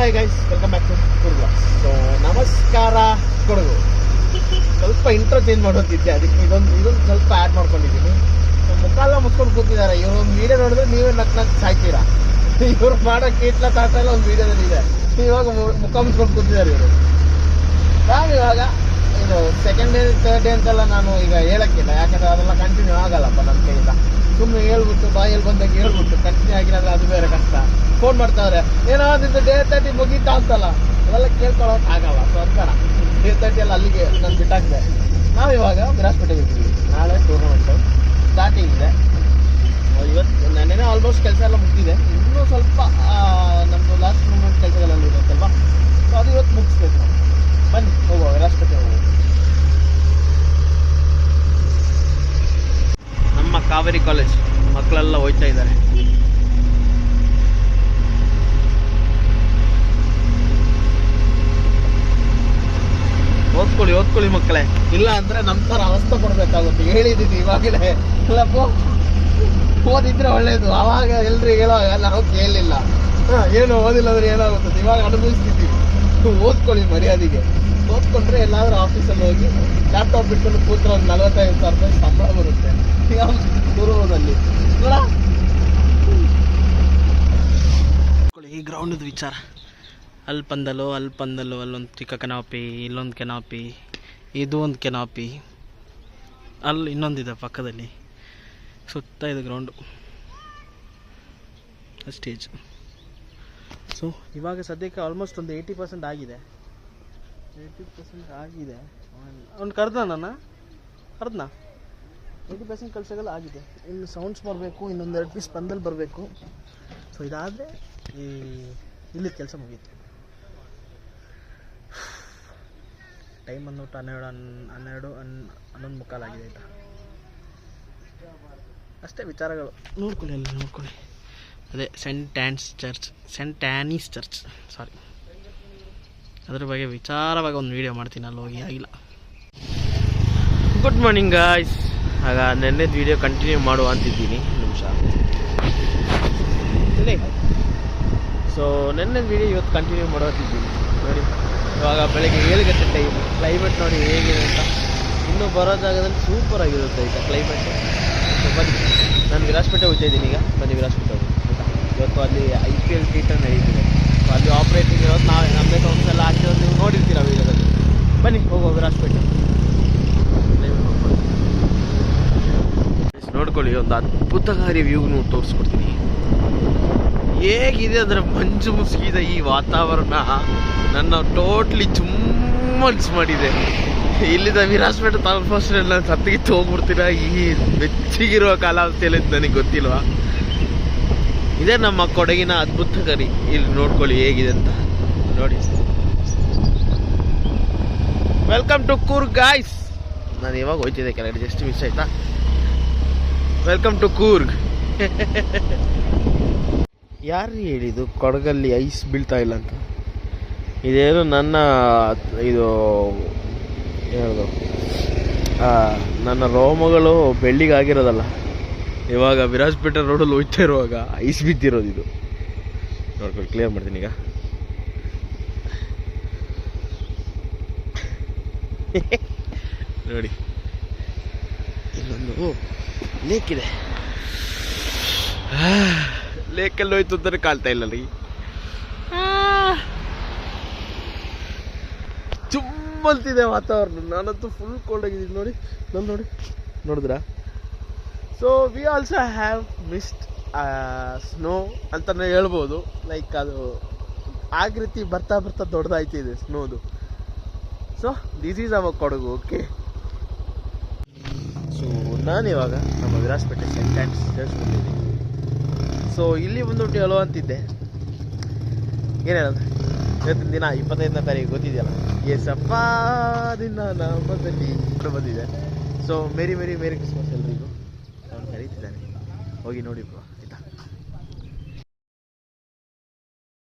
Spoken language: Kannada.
Hi guys welcome back to Coorg so ನಮಸ್ಕಾರ ಕೊಡಗು ಸ್ವಲ್ಪ ಇಂಟ್ರೋ ಚೇಂಜ್ ಮಾಡೋದಿದ್ದೆ. ಅದಕ್ಕೆ ಇದೊಂದು ಇದೊಂದು ಸ್ವಲ್ಪ ಆ್ಯಡ್ ಮಾಡ್ಕೊಂಡಿದ್ದೀನಿ. ಸೊ ಮುಖಾಲ ಮುಚ್ಕೊಂಡು ಕೂತಿದ್ದಾರೆ. ಇವರು ಒಂದು ವಿಡಿಯೋ ನೋಡಿದ್ರೆ ನೀವೇ ನಕ್ ನಕ್ ಸಾಯ್ತೀರಾ? ಇವ್ರು ಮಾಡೋ ಕೀಟ್ಲ ತಾಟ ಒಂದು ವೀಡಿಯೋದಲ್ಲಿ ಇದೆ. ಇವಾಗ ಮುಖ ಮುಚ್ಕೊಂಡು ಕೂತಿದ್ದಾರೆ ಇವರು. ನಾವು ಇವಾಗ ಇದು ಸೆಕೆಂಡ್ ಡೇ ಥರ್ಡ್ ಡೇ ಅಂತೆಲ್ಲ ನಾನು ಈಗ ಹೇಳಕ್ಕಿಲ್ಲ. ಯಾಕಂದ್ರೆ ಅದೆಲ್ಲ ಕಂಟಿನ್ಯೂ ಆಗಲ್ಲಪ್ಪ ನನ್ನ ಕೈಯಿಂದ. ಸುಮ್ಮನೆ ಹೇಳ್ಬಿಟ್ಟು, ಬಾಯಲ್ಲಿ ಬಂದಾಗ ಹೇಳ್ಬಿಟ್ಟು ಕಂಟಿನ್ಯೂ ಆಗಿರೋದ್ರೆ ಅದು ಬೇರೆ ಕಷ್ಟ. ಫೋನ್ ಮಾಡ್ತಾವ್ರೆ ಏನೋ ನಿಂದು ಡೇ ತರ್ಟಿ ಮುಗೀತಾ ಅಂತಲ್ಲ? ಅದೆಲ್ಲ ಕೇಳ್ಕೊಳ್ಳೋಕೆ ಆಗಲ್ಲ ಸೊ ಅದಕ್ಕಾರ ಡೇ ತರ್ಟಿ ಎಲ್ಲ ಅಲ್ಲಿಗೆ ನಾನು ಬಿಟ್ಟಾಗಿದೆ. ನಾವು ಇವಾಗ ವಿರಾಜಪೇಟೆಗೆ ನಾಳೆ ಟೂರ್ನಮೆಂಟು ಸ್ಟಾರ್ಟಿಂಗ್ ಇದೆ. ಇವತ್ತು ನೆನ್ನೆ ಆಲ್ಮೋಸ್ಟ್ ಕೆಲಸ ಎಲ್ಲ ಮುಗಿದಿದೆ. ಇನ್ನೂ ಸ್ವಲ್ಪ ನಮ್ಮದು ಲಾಸ್ಟ್ ಮೂಮೆಂಟ್ ಕೆಲಸಗಳಲ್ಲಿ ಇರುತ್ತಲ್ವಾ? ಸೊ ಅದು ಇವತ್ತು ಮುಗಿಸ್ಬೇಕು ನಾವು. ಬನ್ನಿ, ಹೋಗುವ, ವಿರಾಜಪೇಟೆ ಹೋಗುವ. ನಮ್ಮ ಕಾವೇರಿ ಕಾಲೇಜ್ ಮಕ್ಕಳೆಲ್ಲ ಹೋಯ್ತಾ ಇದ್ದಾರೆ. ಮಕ್ಕಳೇ. ಇಲ್ಲ ಅಂದ್ರೆ ನಮ್ಮ ತರ ಅವಸ್ಥೆ ಪಡ್ಬೇಕಾಗುತ್ತೆ ಹೇಳಿದೀನಿ ಇವಾಗಲೇ. ಇಲ್ಲಪ್ಪ. ಓದಿದ್ರೆ ಒಳ್ಳೇದು. ಅವಾಗ ಎಲ್ರಿಗೆ ಹೇಳೋ ನಾವು ಕೇಳಲಿಲ್ಲ ಏನು ಓದಿಲ್ಲ ಅಂದ್ರೆ ಏನಾಗುತ್ತದೆ? ಇವಾಗ ಅನುಭವಿಸ್ತಿದ್ದೀವಿ. ಓದ್ಕೊಳ್ಳಿ ಮರ್ಯಾದೆಗೆ. ಓದ್ಕೊಂಡ್ರೆ ಎಲ್ಲಾದ್ರೂ ಆಫೀಸಲ್ಲಿ ಹೋಗಿ ಲ್ಯಾಪ್ಟಾಪ್ ಬಿಟ್ಕೊಂಡು ಕೂತ್ರೆ ಒಂದು ನಲ್ವತ್ತೈದು ಸಾವಿರ ರೂಪಾಯಿ ಸಂಬಳ ಬರುತ್ತೆ. ಈಗ ಗುರುವದಲ್ಲಿ ಈ ಗ್ರೌಂಡದ ವಿಚಾರ. ಅಲ್ಲಿ ಪಂದಲು ಅಲ್ಲಿ ಪಂದಲು ಅಲ್ಲೊಂದು ಚಿಕ್ಕ ಕೆನಾಪಿ ಇಲ್ಲೊಂದು ಕೆನಾಪಿ ಇದು ಒಂದು ಕೆನಾಪಿ. ಅಲ್ಲಿ ಇನ್ನೊಂದಿದೆ ಪಕ್ಕದಲ್ಲಿ. ಸುತ್ತ ಇದೆ ಗ್ರೌಂಡು ಸ್ಟೇಜ್ ಸೊ ಇವಾಗ ಸದ್ಯಕ್ಕೆ ಆಲ್ಮೋಸ್ಟ್ ಒಂದು ಏಯ್ಟಿ ಪರ್ಸೆಂಟ್ ಆಗಿದೆ. ಏಯ್ಟಿ ಪರ್ಸೆಂಟ್ ಆಗಿದೆ. ಅವ್ನು ಕರೆದ ನನ್ನ? ಕರೆದ್ನಾ? ಏಯ್ಟಿ ಪರ್ಸೆಂಟ್ ಕೆಲಸಗಳು ಆಗಿದೆ. ಇನ್ನು ಸೌಂಡ್ಸ್ ಬರಬೇಕು ಇನ್ನೊಂದು ಎರಡು ಪೀಸ್ ಪಂದಲ್ಲಿ ಬರಬೇಕು. ಸೊ ಇದಾದರೆ ಈ ಇಲ್ಲಿ ಕೆಲಸ ಮುಗೀತು. ಟೈಮ್ ಬಂದ್ಬಿಟ್ಟು ಹನ್ನೆರಡು ಹನ್ ಹನ್ನೆರಡು ಹನ್, ಹನ್ನೊಂದು ಮುಕ್ಕಾಲಾಗಿದೆ ಆಯಿತಾ? ಅಷ್ಟೇ ವಿಚಾರಗಳು. ನೋಡ್ಕೊಳ್ಳಿ ಅಲ್ಲಿ, ನೋಡ್ಕೊಳ್ಳಿ. ಅದೇ Saint Ann's church Saint Annie's church sorry ಅದ್ರ ಬಗ್ಗೆ ವಿಚಾರವಾಗಿ ಒಂದು ವೀಡಿಯೋ ಮಾಡ್ತೀನಿ, ಅಲ್ಲಿ ಹೋಗಿ ಆಗಿಲ್ಲ. ಗುಡ್ ಮಾರ್ನಿಂಗ್ ಗಾಯ್ಸ್ ಆಗ ನೆನ್ನೆದು ವೀಡಿಯೋ ಕಂಟಿನ್ಯೂ ಮಾಡುವ ಅಂತಿದ್ದೀನಿ. ನಿಮಿಷ. ಸೊ ನೆನ್ನೆ ವೀಡಿಯೋ ಇವತ್ತು ಕಂಟಿನ್ಯೂ ಮಾಡೋತಿದ್ದೀನಿ ನೋಡಿ, ಇವಾಗ ಬೆಳಗ್ಗೆ ಏಳು ಗಂಟೆ ಟೈಮ್ ಕ್ಲೈಮೇಟ್ ನೋಡಿ ಹೇಗಿದೆ ಅಂತ. ಇನ್ನೂ ಬರೋ ಜಾಗದಲ್ಲಿ ಸೂಪರ್ ಆಗಿರುತ್ತೆ ಈಗ ಕ್ಲೈಮೇಟ್ ಸೊ ಬನ್ನಿ. ನಾನು ವಿರಾಜಪೇಟೆ ಹೋಗ್ತಾ ಇದ್ದೀನಿ ಈಗ. ಬನ್ನಿ ವಿರಾಜಪೇಟೆ ಇವತ್ತು ಅಲ್ಲಿ ಐ ಪಿ ಎಲ್ ನಡೀತಿದೆ. ಸೊ ಅಲ್ಲಿ ಆಪ್ರೇಟಿಂಗ್ ಇರೋದು ನಾವು ನಮ್ಮದೇ ಸೌಂಡ್ಸ್ ಎಲ್ಲ ಹಾಕಿರೋದು ನೀವು ನೋಡಿರ್ತೀರ ವೀಡಿಯೋದಲ್ಲಿ ಬನ್ನಿ ಹೋಗೋ ವಿರಾಜಪೇಟೆ. ನೋಡ್ಕೊಳ್ಳಿ, ಒಂದು ಅದ್ಭುತಕಾರಿ ವ್ಯೂನು ತೋರಿಸ್ಕೊಡ್ತೀನಿ. ಹೇಗಿದೆ ಅಂದರೆ ಮಂಜು ಮುಸುಕಿದ ಈ ವಾತಾವರಣ ನನ್ನ ಟೋಟ್ಲಿ ಚುಮ್ಮನ್ಸ್ ಮಾಡಿದೆ. ಇಲ್ಲಿಂದ ವಿರಾಜಪೇಟೆ ಆಲ್ಮೋಸ್ಟ್ ನಾನು ಸತ್ತಿಗಿತ್ತು ಹೋಗ್ಬಿಡ್ತೀರ ಈ ಬೆಚ್ಚಿಗಿರುವ ಕಾಲಾವಸ್ಥೆಯಲ್ಲಿ ನನಗೆ ಗೊತ್ತಿಲ್ವಾ? ಇದೇ ನಮ್ಮ ಕೊಡಗಿನ ಅದ್ಭುತ ಕರಿ ಇಲ್ಲಿ ನೋಡ್ಕೊಳ್ಳಿ ಹೇಗಿದೆ ಅಂತ. ನೋಡಿ. ವೆಲ್ಕಮ್ ಟು ಕೂರ್ಗ್ ಗಾಯ್ಸ್ ನಾನು ಇವಾಗ ಹೋಯ್ತಿದ್ದೆ ಕೆಳಗಡೆ. ಜಸ್ಟ್ ಮಿಸ್ ಆಯ್ತಾ? ವೆಲ್ಕಮ್ ಟು ಕೂರ್ಗ್ ಯಾರು ಹೇಳಿದ್ದು? ಕೊಡಗಲ್ಲಿ ಐಸ್ ಬೀಳ್ತಾ ಇಲ್ಲ ಅಂತ. ಇದೇನು ನನ್ನ, ಇದು ಯಾವುದು ನನ್ನ ರೋಮಗಳು ಬೆಳ್ಳಿಗಾಗಿರೋದಲ್ಲ ಇವಾಗ ವಿರಾಜಪೇಟೆ ರೋಡಲ್ಲಿ ಹೋಗ್ತಾ ಇರುವಾಗ ಐಸ್ ಬಿದ್ದಿರೋದು ಇದು. ನೋಡ್ಕೊಂಡು ಕ್ಲಿಯರ್ ಮಾಡ್ತೀನಿ ಈಗ. ನೋಡಿ. ಇನ್ನೊಂದು ಲೇಕ್ ಇದೆ. ಲೇಕಲ್ಲಿ ಹೋಯ್ತು ಅಂತಾನೆ ಕಾಲ್ತಾ ಇಲ್ಲ ರೀ. ಚುಮ್ಮಲ್ತಿದೆ ವಾತಾವರಣ. ನಾನಂತೂ ಫುಲ್ ಕೋಲ್ಡ್ ಆಗಿದ್ದೀನಿ. ನೋಡಿ ನಾನು ನೋಡಿ. ನೋಡಿದ್ರಾ? So we also have missed snow ಅಂತಲೇ ಹೇಳ್ಬೋದು. ಲೈಕ್ ಅದು ಆಗ ರೀತಿ ಬರ್ತಾ ಬರ್ತಾ ದೊಡ್ಡದಾಯ್ತಿದೆ ಸ್ನೋದು ಸೊ ದಿಸ್ ಈಸ್ ಅವ ಕೊಡಗು ಓಕೆ ಸೊ ನಾನಿವಾಗ ನಮ್ಮ ವಿರಾಜಪೇಟೆ ಸೆಂಟ್ ಆ್ಯಂಡ್ ಸಿಸ್ಟರ್ಸ್ ಬಂದಿದ್ದೀನಿ. ಸೊ ಇಲ್ಲಿ ಬಂದ್ಬಿಟ್ಟು ಹೇಳೋ ಅಂತಿದ್ದೆ. ಏನು ಹೇಳೋದು? ಇವತ್ತಿನ ದಿನ, ಇಪ್ಪತ್ತೈದನೇ ತಾರೀಕು, ಗೊತ್ತಿದೆಯಲ್ಲ? ಎಸಪ್ಪ ದಿನ ನಮ್ಮದಲ್ಲಿ ಬಂದಿದೆ. So merry merry merry Christmas ಎಲ್ರಿಗೂ. ಅವ್ನು ಕರೀತಿದ್ದಾನೆ ಹೋಗಿ ನೋಡಿ